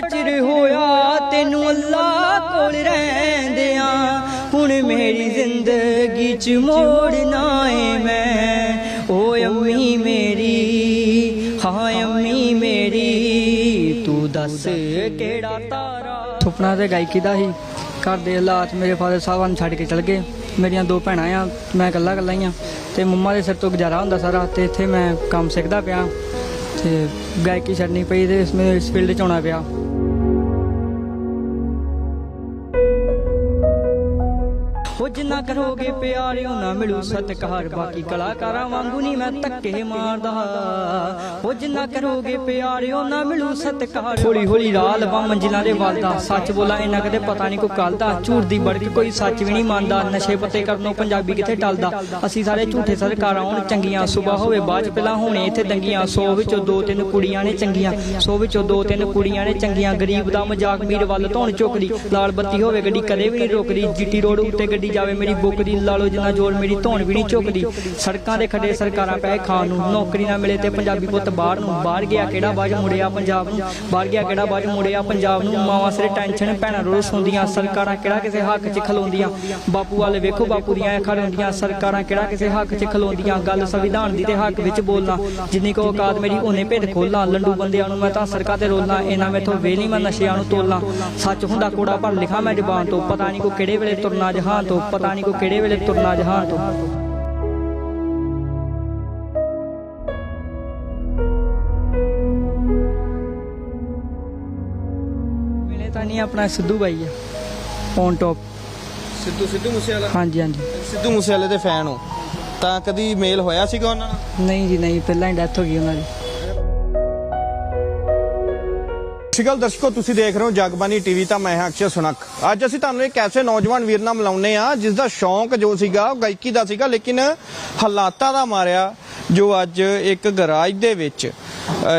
ਚਿਰ ਹੋਇਆ, ਤੈਨੂੰ ਅੱਲਾ ਕੋਲ ਰਹਿੰਦਿਆਂ। ਹੁਣ ਮੇਰੀ ਜ਼ਿੰਦਗੀ ਚ ਮੋੜਨਾ ਏ ਮੈਂ। ਓ ਅੰਮੀ ਮੇਰੀ ਹਾਂ ਅੰਮੀ ਮੇਰੀ, ਤੂੰ ਦੱਸ ਕਿਹੜਾ ਤਾਰਾ। ਸੁਪਨਾ ਤੇ ਗਾਇਕੀ ਦਾ ਹੀ। ਘਰ ਦੇ ਹਾਲਾਤ ਮੇਰੇ ਫਾਦਰ ਸਾਹਿਬ ਨੂੰ ਛੱਡ ਕੇ ਚਲ ਗਏ। ਮੇਰੀਆਂ ਦੋ ਭੈਣਾਂ ਆ, ਮੈਂ ਇਕੱਲਾ ਇਕੱਲਾ ਹੀ ਆ। ਤੇ ਮੰਮਾ ਦੇ ਸਿਰ ਤੋਂ ਗੁਜ਼ਾਰਾ ਹੁੰਦਾ ਸਾਰਾ, ਤੇ ਇੱਥੇ ਮੈਂ ਕੰਮ ਸਿੱਖਦਾ ਪਿਆ। ਤੇ ਗਾਇਕੀ ਛੱਡਣੀ ਪਈ ਤੇ ਇਸ ਇਸ ਫੀਲਡ 'ਚ ਆਉਣਾ ਪਿਆ। ਉਹ ਜਿੰਨਾ ਕਰੋਗੇ ਪਿਆਰਿਓ ਨਾ ਮਿਲੂ ਸਤਿਕਾਰ ਬਾਕੀ ਕਲਾਕਾਰਾਂ ਵਾਂਗੂ ਨਹੀਂ ਮੈਂ ਧੱਕੇ ਮਾਰਦਾ। ਉਹ ਜਿੰਨਾ ਕਰੋਗੇ ਪਿਆਰਿਓ ਨਾ ਮਿਲੂ ਸਤਿਕਾਰ ਹੌਲੀ ਹੌਲੀ ਰਾਹ ਲਵਾਂ ਮੰਜ਼ਿਲਾਂ ਦੇ ਵੱਲ ਦਾ ਸੱਚ ਬੋਲਾਂ ਇਹਨਾਂ ਕਦੇ ਪਤਾ ਨਹੀਂ ਕੋਈ ਕੱਲ ਦਾ ਝੂਠ ਦੀ ਬੜਕ ਕੋਈ ਸੱਚ ਵੀ ਨਹੀਂ ਮੰਨਦਾ। ਨਸ਼ੇ ਪੱਤੇ ਕਰਨੋਂ ਪੰਜਾਬੀ ਕਿੱਥੇ ਟਲਦਾ? ਅਸੀਂ ਸਾਰੇ ਝੂਠੇ ਸਰਕਾਰਾਂ ਹੋਣ ਚੰਗੀਆਂ ਸੁਬਾ ਹੋਵੇ ਬਾਅਦ ਚ ਪਹਿਲਾਂ ਹੋਣੇ ਇੱਥੇ ਦੰਗੀਆਂ। 100 ਵਿੱਚੋਂ ਦੋ ਤਿੰਨ ਕੁੜੀਆਂ ਨੇ ਚੰਗੀਆਂ 100 ਵਿੱਚੋਂ ਦੋ ਤਿੰਨ ਕੁੜੀਆਂ ਨੇ ਚੰਗੀਆਂ। ਗਰੀਬ ਦਾ ਮਜ਼ਾਕ ਮੀਰ ਵੱਲ ਧੌਣ ਚੁੱਕਦੀ। ਲਾਲ ਬੱਤੀ ਹੋਵੇ ਗੱਡੀ ਕਦੇ ਵੀ ਨਹੀਂ ਰੁਕਦੀ। ਜੀਟੀ ਰੋਡ ਉੱਤੇ ਗੱਡੀ ਜਾਵੇ ਮੇਰੀ ਬੁੱਕ ਦੀ, ਲਾ ਲਓ ਜਿੰਨਾ ਜ਼ੋਰ ਮੇਰੀ ਧੌਣ ਵੀ ਨਹੀਂ ਝੁਕਦੀ ਸੜਕਾਂ ਦੇ ਖੱਡੇ ਸਰਕਾਰਾਂ ਪੈਸੇ ਖਾਣ ਨੂੰ ਨੌਕਰੀ ਨਾ ਮਿਲੇ ਤੇ ਪੰਜਾਬੀ ਪੁੱਤ ਬਾਹਰ ਨੂੰ, ਬਾਹਰ ਗਿਆ ਕਿਹੜਾ ਬਾਜ ਮੁੜਿਆ ਪੰਜਾਬ ਨੂੰ, ਬਾਹਰ ਗਿਆ ਕਿਹੜਾ ਬਾਜ ਮੁੜਿਆ ਪੰਜਾਬ ਨੂੰ। ਮਾਵਾਂ ਸਿਰ ਟੈਨਸ਼ਨ, ਭੈਣਾਂ ਰੋਸ ਹੁੰਦੀਆਂ ਸਰਕਾਰਾਂ ਕਿਹੜਾ ਕਿਸੇ ਹੱਕ 'ਚ ਖਲੋਂਦੀਆਂ। ਬਾਪੂ ਵਾਲੇ ਵੇਖੋ, ਬਾਪੂ ਦੀਆਂ ਅੱਖਾਂ ਸਰਕਾਰਾਂ ਕਿਹੜਾ ਕਿਸੇ ਹੱਕ 'ਚ ਖਲੋਂਦੀਆਂ। ਗੱਲ ਸੰਵਿਧਾਨ ਦੀ ਤੇ ਹੱਕ ਵਿੱਚ ਬੋਲਣਾ, ਜਿੰਨੀ ਕੋ ਔਕਾਤ ਮੇਰੀ ਉਹਨੇ ਭੇਦ ਖੋਲਾਂ ਲੰਡੂ ਬੰਦਿਆਂ ਨੂੰ ਮੈਂ ਤਾਂ ਸਰਕਾਰ ਤੇ ਰੋਲਾਂ ਇਹਨਾਂ ਮੈਥੋਂ ਵੇਲੀ ਮੈਂ ਨਸ਼ਿਆਂ ਨੂੰ ਤੋਲਾਂ ਸੱਚ ਹੁੰਦਾ ਕੋੜਾ ਪਰ ਲਿਖਾ ਮੈਂ ਜ਼ਬਾਨ ਤੋਂ, ਪਤਾ ਨਹੀਂ ਕੋ ਕਿਹੜੇ ਵੇਲੇ ਤੁਰਨਾ, ਜਹਾਨ ਤੋਂ ਪਤਾ ਨਹੀਂ ਕੋ ਕਿਹੜੇ ਵੇਲੇ ਤੁਰਨਾ ਜਹਾਨ ਤੋਂ। ਮਿਲੇ ਤਾਂ ਨਹੀਂ ਆਪਣਾ ਸਿੱਧੂ ਬਾਈ ਆ ਔਨ ਟੌਪ ਸਿੱਧੂ ਸਿੱਧੂ ਮੂਸੇਵਾਲਾ? ਹਾਂਜੀ ਹਾਂਜੀ। ਸਿੱਧੂ ਮੂਸੇਵਾਲੇ ਦੇ ਫੈਨ ਹੋ। ਤਾਂ ਕਦੀ ਮੇਲ ਹੋਇਆ ਸੀਗਾ ਉਹਨਾਂ ਨਾਲ? ਨਹੀਂ ਜੀ ਨਹੀਂ ਪਹਿਲਾਂ ਹੀ ਡੈਥ ਹੋ ਗਈ ਉਹਨਾਂ ਦੀ। ਸ਼ਿਕਲ ਦਰਸ਼ਕੋ, ਤੁਸੀਂ ਦੇਖ ਰਹੇ ਹੋ ਜਗਬਾਨੀ ਟੀਵੀ, ਤਾਂ ਮੈਂ ਹਾਂ ਅਕਸ਼ਰ ਸੁਨਕ ਅੱਜ ਅਸੀਂ ਤੁਹਾਨੂੰ ਇੱਕ ਐਸੇ ਨੌਜਵਾਨ ਵੀਰ ਨਾਲ ਮਿਲਾਉਂਦੇ ਆ ਜਿਸ ਦਾ ਸ਼ੌਂਕ ਜੋ ਸੀਗਾ, ਉਹ ਗਾਇਕੀ ਦਾ ਸੀਗਾ, ਲੇਕਿਨ ਹਾਲਾਤਾਂ ਦਾ ਮਾਰਿਆ, ਜੋ ਅੱਜ ਇੱਕ ਗਰਾਜ ਦੇ ਵਿੱਚ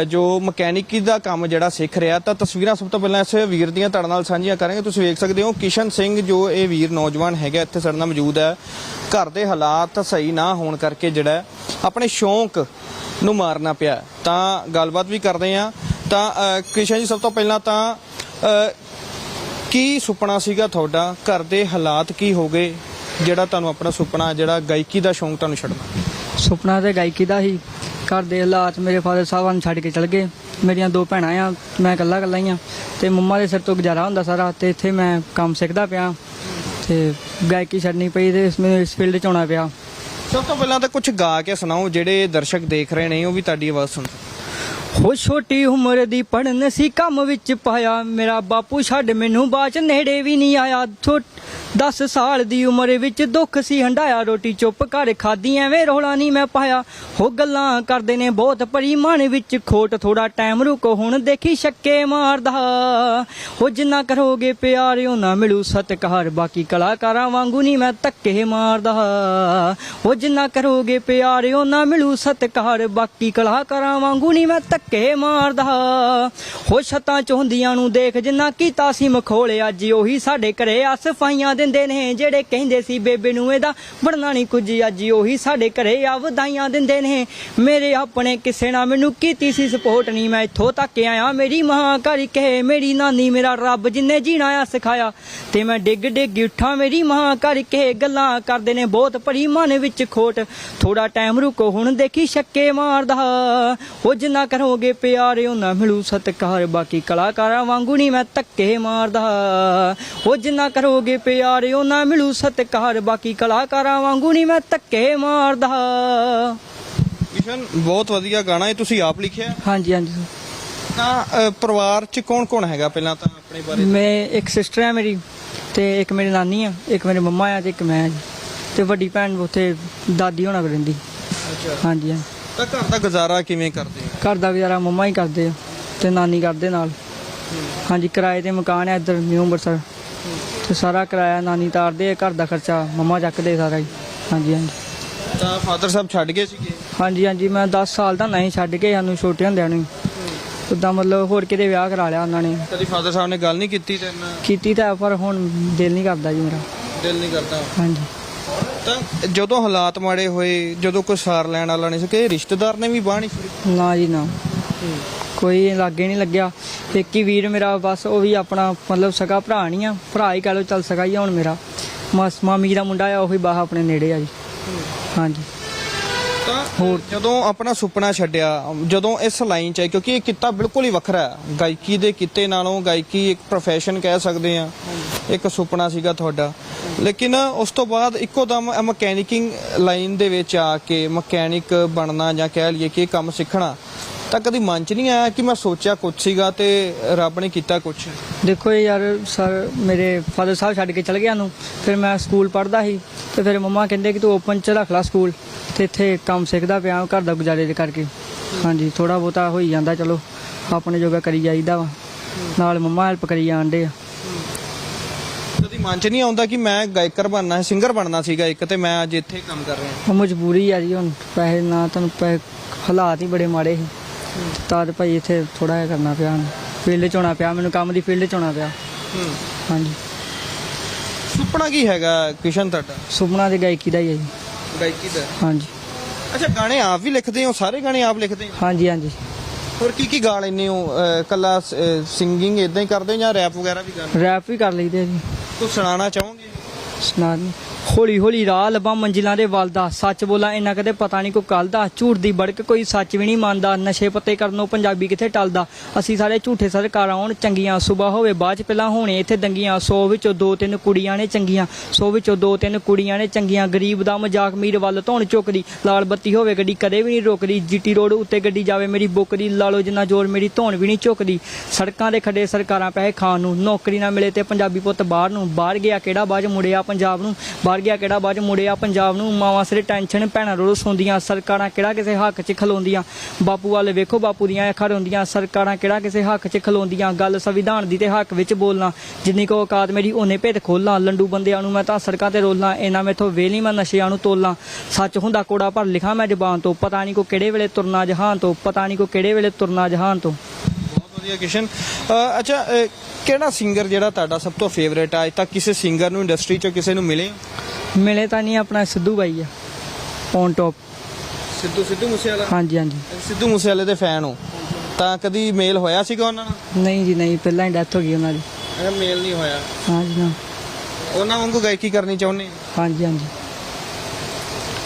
ਜੋ ਮਕੈਨਿਕੀ ਦਾ ਕੰਮ ਜਿਹੜਾ ਸਿੱਖ ਰਿਹਾ, ਤਾਂ ਤਸਵੀਰਾਂ ਸਭ ਤੋਂ ਪਹਿਲਾਂ ਇਸ ਵੀਰ ਦੀਆਂ ਤੁਹਾਡੇ ਨਾਲ ਸਾਂਝੀਆਂ ਕਰਾਂਗੇ। ਤੁਸੀਂ ਵੇਖ ਸਕਦੇ ਹੋ ਕਿਸ਼ਨ ਸਿੰਘ, ਜੋ ਇਹ ਵੀਰ ਨੌਜਵਾਨ ਹੈਗਾ, ਇੱਥੇ ਸਾਡੇ ਨਾਲ ਮੌਜੂਦ ਹੈ। ਘਰ ਦੇ ਹਾਲਾਤ ਸਹੀ ਨਾ ਹੋਣ ਕਰਕੇ ਜਿਹੜਾ, ਆਪਣੇ ਸ਼ੌਂਕ ਨੂੰ ਮਾਰਨਾ ਪਿਆ। ਤਾਂ ਗੱਲਬਾਤ ਵੀ ਕਰਦੇ ਆ ਤਾਂ ਕ੍ਰਿਸ਼ਨ ਜੀ ਸਭ ਤੋਂ ਪਹਿਲਾਂ ਤਾਂ ਕੀ ਸੁਪਨਾ ਸੀਗਾ ਤੁਹਾਡਾ? ਘਰ ਦੇ ਹਾਲਾਤ ਕੀ ਹੋ ਗਏ? ਜਿਹੜਾ ਤੁਹਾਨੂੰ ਆਪਣਾ ਸੁਪਨਾ ਜਿਹੜਾ ਗਾਇਕੀ ਦਾ ਸ਼ੌਂਕ ਤੁਹਾਨੂੰ ਛੱਡਣਾ ਸੁਪਨਾ ਤੇ ਗਾਇਕੀ ਦਾ ਹੀ। ਘਰ ਦੇ ਹਾਲਾਤ ਮੇਰੇ ਫਾਦਰ ਸਾਹਿਬਾਂ ਨੂੰ ਛੱਡ ਕੇ ਚਲ ਗਏ। ਮੇਰੀਆਂ ਦੋ ਭੈਣਾਂ ਆ ਮੈਂ ਇਕੱਲਾ ਇਕੱਲਾ ਹੀ ਆ। ਤੇ ਮੰਮਾ ਦੇ ਸਿਰ ਤੋਂ ਗੁਜ਼ਾਰਾ ਹੁੰਦਾ ਸਾਰਾ ਤੇ ਇੱਥੇ ਮੈਂ ਕੰਮ ਸਿੱਖਦਾ ਪਿਆ। ਤੇ ਗਾਇਕੀ ਛੱਡਣੀ ਪਈ ਤੇ ਇਸ ਮੈਨੂੰ ਇਸ ਫੀਲਡ 'ਚ ਆਉਣਾ ਪਿਆ। ਸਭ ਤੋਂ ਪਹਿਲਾਂ ਤਾਂ ਕੁਝ ਗਾ ਕੇ ਸੁਣਾਓ ਜਿਹੜੇ ਦਰਸ਼ਕ ਦੇਖ ਰਹੇ ਨੇ ਉਹ ਵੀ ਤੁਹਾਡੀ ਆਵਾਜ਼ ਸੁਣ ਸਕਣ ਹੋ ਛੋਟੀ ਉਮਰ ਦੀ ਪੜਨ ਸੀ, ਕੰਮ ਵਿੱਚ ਪਾਇਆ। ਮੇਰਾ ਬਾਪੂ ਛੱਡ ਮੈਨੂੰ ਬਾਚ ਨੇੜੇ ਵੀ ਨਹੀਂ ਆਇਆ। 10 ਸਾਲ ਦੀ ਉਮਰ ਵਿੱਚ ਦੁੱਖ ਸੀ ਹੰਡਾਇਆ ਰੋਟੀ ਚੁੱਪ ਕਰ ਖਾਦੀ ਐਵੇਂ ਰੋਲਾ ਨਹੀਂ ਮੈਂ ਪਾਇਆ। ਹੋ ਗੱਲਾਂ ਕਰਦੇ ਨੇ ਬਹੁਤ ਪਰੀ ਮਨ ਵਿੱਚ ਖੋਟ ਥੋੜਾ ਟਾਈਮ ਰੁਕੋ, ਹੁਣ ਦੇਖੀ ਛੱਕੇ ਮਾਰਦਾ। ਹੋ ਜਿੰਨਾ ਕਰੋਗੇ ਪਿਆਰ ਨਾ ਮਿਲੂ ਸਤਿਕਾਰ, ਬਾਕੀ ਕਲਾਕਾਰਾਂ ਵਾਂਗੂ ਨਹੀਂ ਮੈਂ ਧੱਕੇ ਮਾਰਦਾ। ਹੋ ਜਿੰਨਾ ਕਰੋਗੇ ਪਿਆਰ ਨਾ ਮਿਲੂ ਸਤਿਕਾਰ, ਬਾਕੀ ਕਲਾਕਾਰਾਂ ਵਾਂਗੂ ਨਹੀਂ ਮੈਂ ਧੱਕੇ ਮਾਰਦਾ। ਹੋ ਛੱਤਾਂ ਚੋਂਦੀਆਂ ਨੂੰ ਦੇਖ ਜਿੰਨਾ ਕੀਤਾ ਸੀ ਮਖੋਲੇ, ਅੱਜ ਉਹੀ ਸਾਡੇ ਘਰੇ ਆ ਸਫਾਈਆਂ ਦਿੰਦੇ ਨੇ, ਜਿਹੜੇ ਕਹਿੰਦੇ ਸੀ ਬੇਬੇ ਨੂੰ ਇਹਦਾ ਬਣਨਾ ਨਹੀਂ ਕੁਝ, ਅੱਜ ਉਹੀ ਸਾਡੇ ਘਰੇ ਆ ਵਧਾਈਆਂ ਦਿੰਦੇ ਨੇ। ਮੇਰੇ ਆਪਣੇ ਕਿਸੇ ਨਾਲ ਮੈਨੂੰ ਕੀਤੀ ਸੀ ਸਪੋਰਟ ਨਹੀਂ, ਮੈਂ ਇੱਥੋਂ ਤੱਕ ਆਇਆ, ਮੇਰੀ ਮਾਂ ਘਰ ਮੇਰੀ ਨਾਨੀ ਮੇਰਾ ਰੱਬ ਜਿੰਨੇ ਜੀਣਾ ਆ, ਸਿਖਾਇਆ। ਤੇ ਮੈਂ ਡਿੱਗ ਡਿੱਗ ਉੱਠਾਂ, ਮੇਰੀ ਮਾਂ ਘਰ ਗੱਲਾਂ ਕਰਦੇ ਨੇ ਬਹੁਤ ਭਰੀ ਮਨ ਵਿੱਚ ਖੋਟ। ਥੋੜਾ ਟਾਈਮ ਰੁਕੋ, ਹੁਣ ਦੇਖੀ ਛੱਕੇ ਮਾਰਦਾ। ਉਹ ਜਿੰਨਾ ਕਰੋਗੇ ਪਿਆਰਿਓ ਨਾ ਮਿਲੂ ਸਤਿਕਾਰ, ਬਾਕੀ ਕਲਾਕਾਰਾਂ ਵਾਂਗੂ ਨਹੀਂ ਮੈਂ ਧੱਕੇ ਮਾਰਦਾ। ਉਹ ਜਿੰਨਾ ਕਰੋਗੇ ਪਿਆਰਿਓ ਨਾ ਮਿਲੂ ਸਤਿਕਾਰ ਬਾਕੀ ਕਲਾਕਾਰਾਂ ਵਾਂਗੂ ਨਹੀਂ ਮੈਂ ਧੱਕੇ ਮਾਰਦਾ। ਕਿਸ਼ਨ ਬਹੁਤ ਵਧੀਆ ਗਾਣਾ ਇਹ ਤੁਸੀਂ ਆਪ ਲਿਖਿਆ? ਹਾਂਜੀ ਹਾਂਜੀ ਤਾਂ ਅ, ਪਰਿਵਾਰ ਚ ਕੌਣ ਕੌਣ ਹੈਗਾ ਪਹਿਲਾਂ ਤਾਂ ਆਪਣੇ ਬਾਰੇ? ਮੈਂ ਇੱਕ ਸਿਸਟਰ ਹੈ ਮੇਰੀ ਤੇ ਇੱਕ ਮੇਰੀ ਨਾਨੀ ਆ ਇੱਕ ਮੇਰੇ ਮੰਮਾ ਆ ਤੇ ਇੱਕ ਮੈਂ ਆ ਜੀ। ਤੇ ਵੱਡੀ ਭੈਣ ਉੱਥੇ ਦਾਦੀ ਹੋਣਾ ਕੋਲ ਰਹਿੰਦੀ। ਹਾਂਜੀ ਹਾਂਜੀ। ਤਾਂ ਘਰ ਦਾ ਗੁਜ਼ਾਰਾ ਕਿਵੇਂ ਕਰਦੇ ਹੋ ਘਰ ਦਾ ਗੁਜ਼ਾਰਾ ਮੰਮਾ ਹੀ ਕਰਦੇ ਆ ਤੇ ਨਾਨੀ ਕਰਦੇ ਨਾਲ। ਹਾਂਜੀ ਕਿਰਾਏ ਤੇ ਮਕਾਨ ਹੈ ਇੱਧਰ ਨਿਊ ਅੰਮ੍ਰਿਤਸਰ ਤੇ ਸਾਰਾ ਕਿਰਾਇਆ ਨਾਨੀ ਤਾਰਦੇ ਆ ਘਰ ਦਾ ਖਰਚਾ ਮੰਮਾ ਚੱਕਦੇ ਸਾਰਾ ਹੀ। ਹਾਂਜੀ ਹਾਂਜੀ। ਤਾਂ ਫਾਦਰ ਸਾਹਿਬ ਛੱਡ ਗਏ ਸੀਗੇ? ਹਾਂਜੀ ਹਾਂਜੀ ਮੈਂ 10 ਸਾਲ ਦਾ ਨਹੀਂ ਛੱਡ ਕੇ ਸਾਨੂੰ ਛੋਟੇ ਹੁੰਦਿਆਂ ਨੂੰ ਉਦਾਂ ਮਤਲਬ ਹੋਰ ਕਿਤੇ ਵਿਆਹ ਕਰਾ ਲਿਆ ਉਹਨਾਂ ਨੇ। ਕਦੀ ਫਾਦਰ ਸਾਹਿਬ ਨੇ ਗੱਲ ਨਹੀਂ ਕੀਤੀ ਤੇ ਕੀਤੀ ਤਾਂ ਹੈ, ਪਰ ਹੁਣ ਦਿਲ ਨਹੀਂ ਕਰਦਾ ਜੀ ਮੇਰਾ। ਦਿਲ ਨਹੀਂ ਕਰਦਾ। ਹਾਂਜੀ। ਤਾਂ ਜਦੋਂ ਹਾਲਾਤ ਮਾੜੇ ਹੋਏ ਜਦੋਂ ਕੋਈ ਸਾਰ ਲੈਣ ਵਾਲਾ ਨਹੀਂ ਸੀ ਕਿ ਰਿਸ਼ਤੇਦਾਰ ਨੇ ਵੀ ਬਾਹ ਨਹੀਂ ਫੜੀ? ਨਾ ਜੀ ਨਾ। ਕੋਈ ਲਾਗੇ ਨਹੀਂ ਲੱਗਿਆ। ਇੱਕ ਹੀ ਵੀਰ ਮੇਰਾ ਬਸ ਉਹ ਵੀ ਆਪਣਾ ਮਤਲਬ ਸਗਾ ਭਰਾ ਨਹੀਂ ਆ। ਭਰਾ ਹੀ ਕਹ ਲੋ ਚੱਲ ਸਗਾ ਹੀ ਆ ਹੁਣ ਮੇਰਾ। ਮਸ ਮਾਮੀ ਦਾ ਮੁੰਡਾ ਆ ਉਹ ਵੀ ਬਾਹ ਆਪਣੇ ਨੇੜੇ ਆ ਜੀ। ਹਾਂਜੀ। ਤਾਂ ਹੋਰ? ਜਦੋਂ ਆਪਣਾ ਸੁਪਨਾ ਛੱਡਿਆ ਜਦੋਂ ਇਸ ਲਾਈਨ 'ਚ ਆਏ ਕਿਉਂਕਿ ਇਹ ਕਿੱਤਾ ਬਿਲਕੁਲ ਹੀ ਵੱਖਰਾ ਹੈ। ਗਾਇਕੀ ਦੇ ਕਿੱਤੇ ਨਾਲੋਂ ਗਾਇਕੀ ਇੱਕ ਪ੍ਰੋਫੈਸ਼ਨ ਕਹਿ ਸਕਦੇ ਆ ਇੱਕ ਸੁਪਨਾ ਸੀਗਾ ਤੁਹਾਡਾ। ਲੇਕਿਨ ਉਸ ਤੋਂ ਬਾਅਦ ਇੱਕੋ ਦਮ ਮਕੈਨਿਕਿੰਗ ਲਾਈਨ ਦੇ ਵਿੱਚ ਆ ਕੇ ਮਕੈਨਿਕ ਬਣਨਾ ਜਾਂ ਕਹਿ ਲਈਏ ਕਿ ਇਹ ਕੰਮ ਸਿੱਖਣਾ ਤਾਂ ਕਦੀ ਮਨ 'ਚ ਨਹੀਂ ਆਇਆ ਕਿ ਮੈਂ ਸੋਚਿਆ ਕੁਝ ਸੀਗਾ ਤੇ ਰੱਬ ਨੇ ਕੀਤਾ ਕੁਝ ਦੇਖੋ ਇਹ ਯਾਰ ਸਰ ਮੇਰੇ ਫਾਦਰ ਸਾਹਿਬ ਛੱਡ ਕੇ ਚਲ ਗਿਆ ਨੂੰ ਫਿਰ ਮੈਂ ਸਕੂਲ ਪੜ੍ਹਦਾ ਸੀ ਤੇ ਫਿਰ ਮੰਮਾ ਕਹਿੰਦੇ ਕਿ ਤੂੰ ਓਪਨ ਚ ਰੱਖ ਲੈ ਸਕੂਲ ਤੇ ਇੱਥੇ ਕੰਮ ਸਿੱਖਦਾ ਪਿਆ ਘਰ ਦਾ ਗੁਜ਼ਾਰੇ ਦੇ ਕਰਕੇ। ਹਾਂਜੀ ਥੋੜਾ ਬਹੁਤਾ ਹੋਈ ਜਾਂਦਾ ਚਲੋ ਆਪਣੇ ਜੋਗਾ ਕਰੀ ਜਾਈਦਾ ਵਾ। ਨਾਲ ਮੰਮਾ ਹੈਲਪ ਕਰੀ ਜਾਂਦੇ ਆ। ਕਦੀ ਮਨ 'ਚ ਨਹੀਂ ਆਉਂਦਾ ਕਿ ਮੈਂ ਗਾਇਕਰ ਬਣਨਾ ਹੈ ਸਿੰਗਰ ਬਣਨਾ ਸੀਗਾ ਇੱਕ ਤੇ ਮੈਂ ਅੱਜ ਇੱਥੇ ਕੰਮ ਕਰ ਰਿਹਾ। ਉਹ ਮਜਬੂਰੀ ਆ ਜੀ ਹੁਣ। ਪੈਸੇ ਨਾ ਤੁਹਾਨੂੰ ਪੈ ਹਾਲਾਤ ਹੀ ਬੜੇ ਮਾੜੇ ਸੀ। ਤਾਂ ਤੇ ਭਾਈ ਇੱਥੇ ਥੋੜਾ ਜਿਹਾ ਕਰਨਾ ਪਿਆ ਫੀਲਡ ਚ ਹੋਣਾ ਪਿਆ ਮੈਨੂੰ ਕੰਮ ਦੀ ਫੀਲਡ ਚ ਹੋਣਾ ਪਿਆ। ਹੂੰ। ਹਾਂਜੀ। ਸੁਪਨਾ ਕੀ ਹੈਗਾ ਕਿਸ਼ਨ ਤੁਹਾਡਾ? ਸੁਪਨਾ ਤੇ ਗਾਇਕੀ ਦਾ ਹੀ ਹੈ ਜੀ। ਗਾਇਕੀ ਦਾ? ਹਾਂਜੀ। ਅੱਛਾ ਗਾਣੇ ਆਪ ਵੀ ਲਿਖਦੇ ਹੋ? ਸਾਰੇ ਗਾਣੇ ਆਪ ਲਿਖਦੇ ਹੋ? ਹਾਂਜੀ ਹਾਂਜੀ। ਹੋਰ ਕੀ ਕੀ ਗਾ ਲੈਂਦੇ ਹੋ ਅਹ, ਕੱਲਾ ਸਿੰਗਿੰਗ ਇਦਾਂ ਹੀ ਕਰਦੇ ਹੋ ਜਾਂ ਰੈਪ ਵਗੈਰਾ ਵੀ ਗਾਣੇ ਰੈਪ ਵੀ ਕਰ ਲਈਦੇ ਆ ਜੀ। ਕੁਝ ਸੁਣਾਉਣਾ ਚਾਹੋਗੇ? ਸੁਣਾ ਦੀ ਹੌਲੀ ਹੌਲੀ ਰਾਹ ਲੱਭਾਂ ਮੰਜ਼ਿਲਾਂ ਦੇ ਵੱਲ ਦਾ। ਸੱਚ ਬੋਲਾਂ ਇੰਨਾ ਕਦੇ ਪਤਾ ਨਹੀਂ ਕੋਈ ਕੱਲ ਦਾ। ਝੂਠ ਦੀ ਬੜਕ ਕੋਈ ਸੱਚ ਵੀ ਨਹੀਂ ਮੰਨਦਾ। ਨਸ਼ੇ ਪੱਤੇ ਕਰਨੋਂ ਪੰਜਾਬੀ ਕਿੱਥੇ ਟਲਦਾ? ਅਸੀਂ ਸਾਰੇ ਝੂਠੇ ਸਰਕਾਰਾਂ ਆਉਣ, ਚੰਗੀਆਂ ਸੁਬਾ ਹੋਵੇ, ਬਾਅਦ ਚ ਪਹਿਲਾਂ ਹੋਣੇ ਇੱਥੇ ਦੰਗੀਆਂ। 100 ਵਿੱਚੋਂ ਦੋ ਤਿੰਨ ਕੁੜੀਆਂ ਨੇ ਚੰਗੀਆਂ। 100 ਵਿੱਚੋਂ ਦੋ ਤਿੰਨ ਕੁੜੀਆਂ ਨੇ ਚੰਗੀਆਂ। ਗਰੀਬ ਦਾ ਮਜ਼ਾਕ ਮੀਰ ਵੱਲ ਧੌਣ ਚੁੱਕਦੀ। ਲਾਲ ਬੱਤੀ ਹੋਵੇ, ਗੱਡੀ ਕਦੇ ਵੀ ਨਹੀਂ ਰੁਕਦੀ। ਜੀਟੀ ਰੋਡ ਉੱਤੇ ਗੱਡੀ ਜਾਵੇ, ਮੇਰੀ ਬੁੱਕ ਦੀ ਲਾਲੋ ਜਿੰਨਾ ਜ਼ੋਰ ਮੇਰੀ ਧੌਣ ਵੀ ਨਹੀਂ ਝੁਕਦੀ ਸੜਕਾਂ ਦੇ ਖੱਡੇ ਸਰਕਾਰਾਂ ਪੈਸੇ ਖਾਣ ਨੂੰ ਨੌਕਰੀ ਨਾ ਮਿਲੇ ਤੇ ਪੰਜਾਬੀ ਪੁੱਤ ਬਾਹਰ ਨੂੰ। ਬਾਹਰ ਗਿਆ ਕਿਹੜਾ ਬਾਜ ਮੁੜਿਆ ਪੰਜਾਬ ਨੂੰ? ਬਾਹਰ ਗਿਆ। ਕਿਹੜਾ ਬਾਜ ਮੁੜਿਆ? ਪੰਜਾਬ ਨੂੰ ਮਾਵਾਂ ਸਿਰੇ ਟੈਨਸ਼ਨ, ਭੈਣਾਂ ਰੋਜ਼ ਸੌਂਦੀਆਂ। ਸਰਕਾਰਾਂ ਕਿਹੜਾ ਕਿਸੇ ਹੱਕ 'ਚ ਖਲੋਂਦੀਆਂ? ਬਾਪੂ ਵਾਲੇ ਵੇਖੋ, ਬਾਪੂ ਦੀਆਂ ਅੱਖਾਂ ਰੋਂਦੀਆਂ। ਸਰਕਾਰਾਂ ਕਿਹੜਾ ਕਿਸੇ ਹੱਕ 'ਚ ਖਲੋਂਦੀਆਂ? ਗੱਲ ਸੰਵਿਧਾਨ ਦੀ ਤੇ ਹੱਕ ਵਿੱਚ ਬੋਲਣਾ। ਜਿੰਨੀ ਕੋ ਔਕਾਤ ਮੇਰੀ ਉਹਨੇ ਭੇਤ ਖੋਲਾਂ ਲੰਡੂ ਬੰਦਿਆਂ ਨੂੰ ਮੈਂ ਤਾਂ ਸੜਕਾਂ ਤੇ ਰੋਲਾਂ ਇਹਨਾਂ ਮੈਥੋਂ ਵੇਲੀ ਮੈਂ ਨਸ਼ਿਆਂ ਨੂੰ ਤੋਲਾਂ। ਸੱਚ ਹੁੰਦਾ ਕੋੜਾ ਪਰ ਲਿਖਾਂ ਮੈਂ ਜ਼ਬਾਨ ਤੋਂ। ਪਤਾ ਨਹੀਂ ਕੋ ਕਿਹੜੇ ਵੇਲੇ ਤੁਰਨਾ ਜਹਾਨ ਤੋਂ। ਪਤਾ ਨਹੀਂ ਕੋ ਕਿਹੜੇ ਵੇਲੇ ਤੁਰਨਾ ਜਹਾਨ ਤੋਂ। ਵਧੀਆ ਕਿਸ਼ਨ। ਅੱਛਾ ਕਿਹੜਾ ਸਿੰਗਰ ਜਿਹੜਾ ਤੁਹਾਡਾ ਸਭ ਤੋਂ ਫੇਵਰੇਟ ਆ? ਅੱਜ ਤੱਕ ਕਿਸੇ ਸਿੰਗਰ ਨੂੰ ਇੰਡਸਟਰੀ 'ਚੋਂ ਕਿਸੇ ਨੂੰ ਮਿਲੇ ਮਿਲੇ ਤਾਂ ਨਹੀਂ ਆਪਣਾ ਸਿੱਧੂ ਬਾਈ ਆ। On top Sidhu Sidhu Moosewala? ਹਾਂਜੀ ਹਾਂਜੀ। ਸਿੱਧੂ ਮੂਸੇਵਾਲੇ ਦੇ ਫੈਨ ਹੋ। ਤਾਂ ਕਦੀ ਮੇਲ ਹੋਇਆ ਸੀਗਾ ਉਹਨਾਂ ਨਾਲ? ਨਹੀਂ ਜੀ ਨਹੀਂ ਪਹਿਲਾਂ ਹੀ ਡੈਥ ਹੋ ਗਈ ਉਹਨਾਂ ਦੀ। ਅਗਰ ਮੇਲ ਨਹੀਂ ਹੋਇਆ। ਹਾਂਜੀ ਨਾ ਉਹਨਾਂ ਵਾਂਗੂ ਗਾਇਕੀ ਕਰਨੀ ਚਾਹੁੰਦੇ ਹਾਂਜੀ ਹਾਂਜੀ।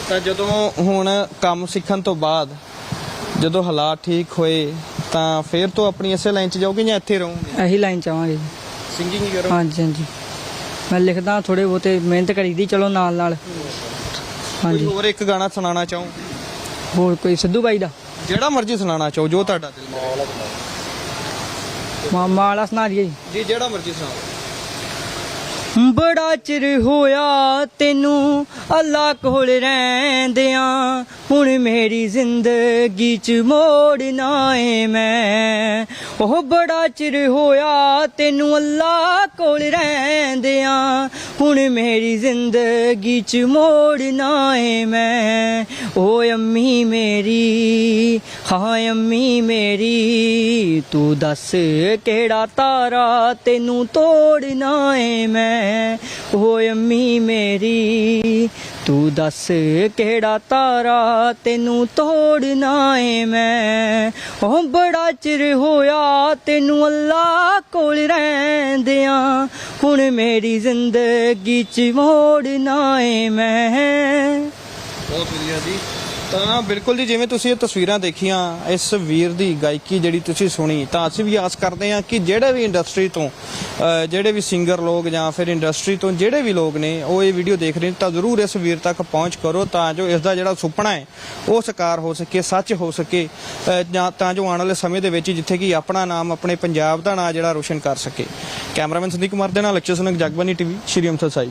ਤਾਂ ਜਦੋਂ ਹੁਣ ਕੰਮ ਸਿੱਖਣ ਤੋਂ ਬਾਅਦ ਜਦੋਂ ਹਾਲਾਤ ਠੀਕ ਹੋਏ ਤਾਂ ਫੇਰ ਤੋਂ ਆਪਣੀ ਇਸੇ ਲਾਈਨ 'ਚ ਜਾਓਗੇ ਜਾਂ ਇੱਥੇ ਰਹੋਗੇ? ਇਹੀ ਲਾਈਨ ਚਾਹਾਂਗੇ ਜੀ। ਸਿੰਗਿੰਗ ਹੀ ਕਰੋ ਹਾਂਜੀ ਹਾਂਜੀ। ਮੈਂ ਲਿਖਦਾ ਥੋੜੇ ਬਹੁਤੇ ਮਿਹਨਤ ਕਰੀਦੀ ਚਲੋ ਨਾਲ ਨਾਲ। ਕੋਈ ਹਾਂਜੀ। ਹੋਰ ਇੱਕ ਗਾਣਾ ਸੁਣਾਉਣਾ ਚਾਹੋ? ਹੋਰ ਕੋਈ ਸਿੱਧੂ ਬਾਈ ਦਾ? ਜਿਹੜਾ ਮਰਜ਼ੀ ਸੁਣਾਉਣਾ ਚਾਹੋ ਜੋ ਤੁਹਾਡਾ ਦਿਲ ਕਰੇ। ਮਾਮਾ ਵਾਲਾ ਸੁਣਾ ਦਈਏ ਜੀ। ਜੀ ਜਿਹੜਾ ਮਰਜ਼ੀ ਸੁਣਾਓ। ਬੜਾ ਚਿਰ ਹੋਇਆ ਤੈਨੂੰ ਅੱਲਾ ਕੋਲ ਰਹਿੰਦਿਆਂ। ਹੁਣ ਮੇਰੀ ਜ਼ਿੰਦਗੀ ਚ ਮੋੜਨਾ ਏ ਮੈਂ। ਉਹ ਬੜਾ ਚਿਰ ਹੋਇਆ ਤੈਨੂੰ ਅੱਲਾ ਕੋਲ ਰਹਿੰਦਿਆਂ। ਹੁਣ ਮੇਰੀ ਜ਼ਿੰਦਗੀ ਚ ਮੋੜਨਾ ਏ ਮੈਂ। ਓ ਅੰਮੀ ਮੇਰੀ, ਹਾਂ ਅੰਮੀ ਮੇਰੀ, ਤੂੰ ਦੱਸ ਕਿਹੜਾ ਤਾਰਾ ਤੈਨੂੰ ਤੋੜਨਾ ਏ ਮੈਂ। ਓਏ ਅੰਮੀ ਮੇਰੀ, ਤੂੰ ਦੱਸ ਕਿਹੜਾ ਤਾਰਾ ਤੈਨੂੰ ਤੋੜਨਾ ਏ ਮੈਂ। ਉਹ ਬੜਾ ਚਿਰ ਹੋਇਆ ਤੈਨੂੰ ਅੱਲਾ ਕੋਲ ਰਹਿੰਦਿਆਂ। ਹੁਣ ਮੇਰੀ ਜ਼ਿੰਦਗੀ ਚ ਮੋੜਨਾ ਏ ਮੈਂ। ਬਹੁਤ ਵਧੀਆ ਜੀ। ਤਾਂ ਬਿਲਕੁਲ ਜੀ, ਜਿਵੇਂ ਤੁਸੀਂ ਇਹ ਤਸਵੀਰਾਂ ਦੇਖੀਆਂ, ਇਸ ਵੀਰ ਦੀ ਗਾਇਕੀ ਜਿਹੜੀ ਤੁਸੀਂ ਸੁਣੀ, ਤਾਂ ਅਸੀਂ ਵੀ ਆਸ ਕਰਦੇ ਹਾਂ ਕਿ ਜਿਹੜੇ ਵੀ ਇੰਡਸਟਰੀ ਤੋਂ ਜਿਹੜੇ ਵੀ ਸਿੰਗਰ ਲੋਕ ਜਾਂ ਫਿਰ ਇੰਡਸਟਰੀ ਤੋਂ ਜਿਹੜੇ ਵੀ ਲੋਕ ਨੇ, ਉਹ ਇਹ ਵੀਡੀਓ ਦੇਖ ਰਹੇ ਨੇ, ਤਾਂ ਜ਼ਰੂਰ ਇਸ ਵੀਰ ਤੱਕ ਪਹੁੰਚ ਕਰੋ, ਤਾਂ ਜੋ ਇਸ ਦਾ ਜਿਹੜਾ ਸੁਪਨਾ ਹੈ, ਉਹ ਸਾਕਾਰ ਹੋ ਸਕੇ, ਸੱਚ ਹੋ ਸਕੇ ਜਾਂ ਤਾਂ ਜੋ ਆਉਣ ਵਾਲੇ ਸਮੇਂ ਦੇ ਵਿੱਚ ਜਿੱਥੇ ਕਿ ਆਪਣਾ ਨਾਮ, ਆਪਣੇ ਪੰਜਾਬ ਦਾ ਨਾਮ ਜਿਹੜਾ ਰੋਸ਼ਨ ਕਰ ਸਕੇ। ਕੈਮਰਾਮੈਨ ਸੰਦੀਪ ਕੁਮਾਰ ਦੇ ਨਾਲ ਲਕਸ਼ੇ ਸੁਨਕ ਜਗਬਾਨੀ ਟੀਵੀ, ਸ਼੍ਰੀ ਅੰਮ੍ਰਿਤਸਰ ਸਾਹਿਬ।